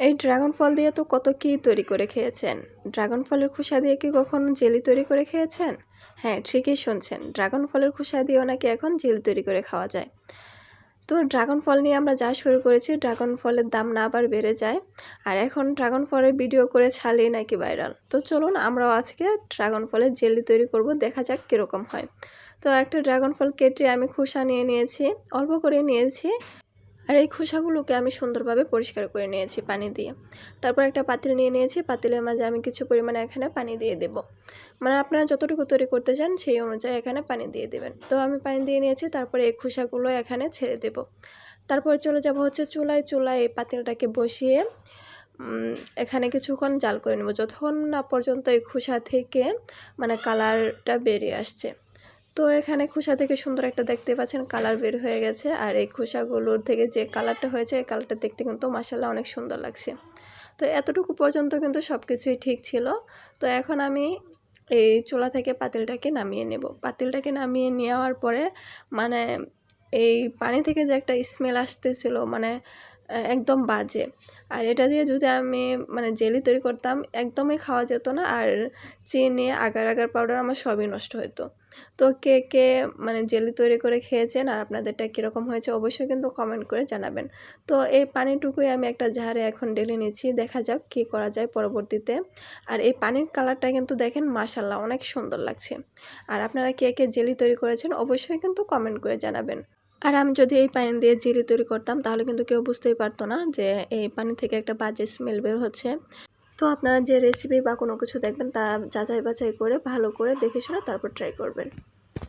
এই ড্রাগন ফল দিয়ে তো কত কী তৈরি করে খেয়েছেন? ড্রাগন ফলের খোসা দিয়ে কি কখনো জেলি তৈরি করে খেয়েছেন? হ্যাঁ ঠিকই শুনছেন। ড্রাগন ফলের খোসা দিয়েও নাকি এখন জেলি তৈরি করে খাওয়া যায়। তো ড্রাগন ফল নিয়ে আমরা যা শুরু করেছি, ড্রাগন ফলের দাম না আবার বেড়ে যায়। আর এখন ড্রাগন ফলের ভিডিও করে ছাড়লেই নাকি ভাইরাল। তো চলুন আমরাও আজকে ড্রাগন ফলের জেলি তৈরি করব, দেখা যাক কীরকম হয়। তো একটা ড্রাগন ফল কেটে আমি খোসা নিয়ে নিয়েছি, অল্প করে নিয়েছি। আর এই খোসাগুলোকে আমি সুন্দরভাবে পরিষ্কার করে নিয়েছি পানি দিয়ে। তারপর একটা পাতিল নিয়ে নিয়েছি, পাতিলের মাঝে আমি কিছু পরিমাণে এখানে পানি দিয়ে দেব। মানে আপনারা যতটুকু তৈরি করতে চান সেই অনুযায়ী এখানে পানি দিয়ে দেবেন। তো আমি পানি দিয়ে নিয়েছি, তারপরে এই খোসাগুলো এখানে ছেড়ে দেব। তারপর চলে যাব হচ্ছে চুলায় চুলায় এই পাতিলটাকে বসিয়ে এখানে কিছুক্ষণ জাল করে নেব। যতক্ষণ না পর্যন্ত এই খোসা থেকে মানে কালারটা বেরিয়ে আসছে। তো এখানে খোসা থেকে সুন্দর একটা দেখতে পাচ্ছেন, কালার বের হয়ে গেছে। আর এই খোসাগুলোর থেকে যে কালারটা হয়েছে, এই কালারটা দেখতে কিন্তু মাসাল্লাহ অনেক সুন্দর লাগছে। তো এতটুকু পর্যন্ত কিন্তু সব কিছুই ঠিক ছিল। তো এখন আমি এই চুলা থেকে পাতিলটাকে নামিয়ে নেব। পাতিলটাকে নামিয়ে নেওয়ার পরে মানে এই পানি থেকে যে একটা স্মেল আসতেছিল মানে একদম বাজে। আর এটা দিয়ে যদি আমি মানে জেলি তৈরি করতাম, একদমই খাওয়া যেত না। আর চিনি, আগার আগার পাউডার আমার সবই নষ্ট হতো তো কে কে মানে জেলি তৈরি করে খেয়েছেন আর আপনাদেরটা কীরকম হয়েছে অবশ্যই কিন্তু কমেন্ট করে জানাবেন। তো এই পানিটুকুই আমি একটা জাহারে এখন ডেলে নিচ্ছি। দেখা যাক কী করা যায় পরবর্তীতে। আর এই পানির কালারটা কিন্তু দেখেন মাসাল্লাহ অনেক সুন্দর লাগছে। আর আপনারা কে কে জেলি তৈরি করেছেন অবশ্যই কিন্তু কমেন্ট করে জানাবেন। আর আমি যদি এই পানি দিয়ে জিরি তৈরি করতাম, তাহলে কিন্তু কেউ বুঝতেই পারতো না যে এই পানি থেকে একটা বাজে স্মেল বের হচ্ছে। তো আপনারা যে রেসিপি বা কোনো কিছু দেখবেন, তা যাচাই বাছাই করে, ভালো করে দেখে শুনে তারপর ট্রাই করবেন।